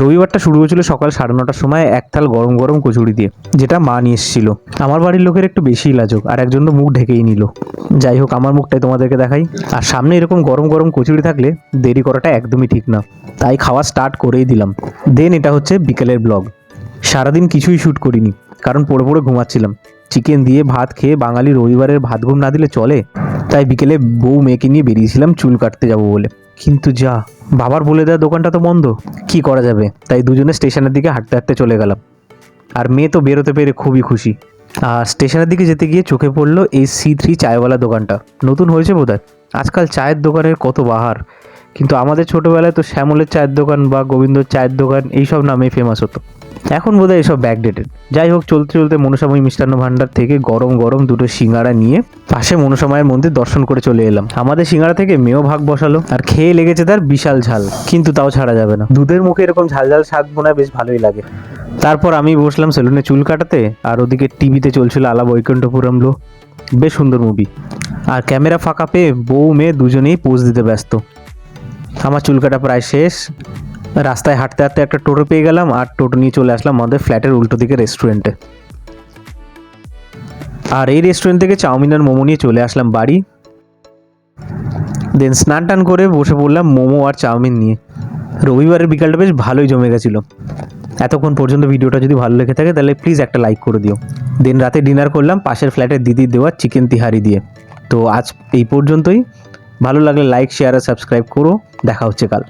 রবিবারটা শুরু হয়েছিল সকাল সাড়ে নটার সময় এক থাল গরম গরম কচুরি দিয়ে, যেটা মা নিয়ে এসেছিল। আমার বাড়ির লোকের একটু বেশি লাজুক, আর একজন তো মুখ ঢেকেই নিল। যাই হোক, আমার মুখটাই তোমাদেরকে দেখাই। আর সামনে এরকম গরম গরম কচুরি থাকলে দেরি করাটা একদমই ঠিক না। তাই খাওয়া স্টার্ট করেই দিলাম। দেন এটা হচ্ছে বিকেলের ব্লগ সারাদিন কিছুই শ্যুট করিনি, কারণ পড়ে পড়ে ঘুমাচ্ছিলাম। চিকেন দিয়ে ভাত খেয়ে বাঙালি রবিবারের ভাত ঘুম না দিলে চলে? তাই বিকেলে বউ মেয়েকে নিয়ে বেরিয়েছিলাম চুল কাটতে যাব বলে। কিন্তু যা, বাবার বলে দেওয়া দোকানটা তো বন্ধ। কি করা যাবে? তাই দুজনে স্টেশনের দিকে হাঁটতে হাঁটতে চলে গেলাম। আর মেয়ে তো বেরোতে পেরে খুবই খুশি। আর স্টেশনের দিকে যেতে গিয়ে চোখে পড়ল এই সি থ্রি চায়ওয়ালা দোকানটা। নতুন হয়েছে বোধ আজকাল চায়ের দোকানের কত বাহার। কিন্তু আমাদের ছোটোবেলায় তো শ্যামলের চায়ের দোকান বা গোবিন্দর চায়ের দোকান এইসব নামে ফেমাস হতো। এখন বোধহয় এসব ব্যাকডেটেড যাই হোক, চলতে চলতে মনসাময়ী মিষ্টান্ন ভাণ্ডার থেকে গরম গরম দুটো সিঙ্গারা নিয়ে পাশে মনসামায়ের মন্দির দর্শন করে চলে এলাম। আমাদের সিঙ্গারা থেকে মেয়েও ভাগ বসালো, আর খেয়ে লেগেছে তার বিশাল ঝাল, কিন্তু তাও ছাড়া যাবে না। দুধের মুখে এরকম ঝাল ঝাল স্বাদ মনে বেশ ভালোই লাগে। তারপর আমি বসলাম সেলুনে চুল কাটাতে, আর ওদিকে টিভিতে চলছিল আলা বৈকুণ্ঠপুরম লো, বেশ সুন্দর মুভি আর ক্যামেরা ফাঁকা পেয়ে বউ মেয়ে দুজনেই পোজ দিতে ব্যস্ত। আমার চুল কাটা প্রায় শেষ রাস্তায় হাঁটতে হাঁটতে একটা টোটো পেয়ে গেলাম আর টোটো নিয়ে চলে আসলাম আমাদের ফ্ল্যাটের উল্টো দিকে রেস্টুরেন্টে। আর এই রেস্টুরেন্ট থেকে চাউমিন আর মোমো নিয়ে চলে আসলাম বাড়ি। দেন স্নান টান করে বসে পড়লাম মোমো আর চাউমিন নিয়ে। রবিবারের বিকালটা বেশ ভালোই জমে গেছিল। এতক্ষণ পর্যন্ত ভিডিওটা যদি ভালো লেগে থাকে তাহলে প্লিজ একটা লাইক করে দিও। দেন রাতে ডিনার করলাম পাশের ফ্ল্যাটের দিদির দেওয়া চিকেন তিহারি দিয়ে। তো আজ এই পর্যন্তই। ভালো লাগলে লাইক শেয়ার আর সাবস্ক্রাইব করো। দেখা হচ্ছে কাল।